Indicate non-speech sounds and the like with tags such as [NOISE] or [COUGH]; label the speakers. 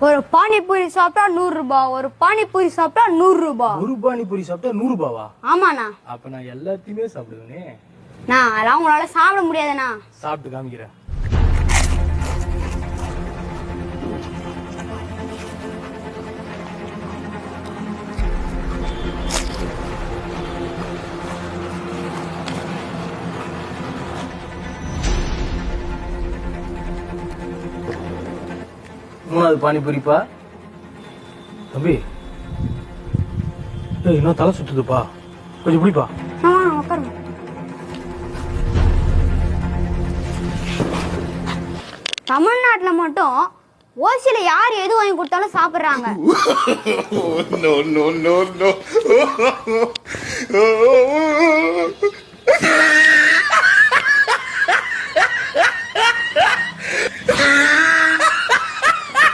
Speaker 1: ஒரு பானிபூரி சாப்பிட்டா நூறு ரூபாய் ஒரு பானிபூரி சாப்பிட்டா நூறு ரூபாய்
Speaker 2: ஒரு பானிபூரி சாப்பிட்டா நூறு ரூபாவா?
Speaker 1: ஆமாண்ணா.
Speaker 2: அப்ப நான் எல்லாத்தையுமே சாப்பிடுவேனே.
Speaker 1: நான் அதெல்லாம் உங்களால சாப்பிட முடியாதுண்ணா.
Speaker 2: சாப்பிட்டு காமிக்கிறேன். மூணாவது பானிபூரிப்பா. தம்பி ஏய் இன்னும் தலை சுத்துதுப்பா. கொஞ்சம் பிடிப்பா
Speaker 1: தமிழ்நாட்டுல மட்டும் ஓசியில யார் எது வாங்கி கொடுத்தாலும் சாப்பிடுறாங்க. [LAUGHS] [LAUGHS]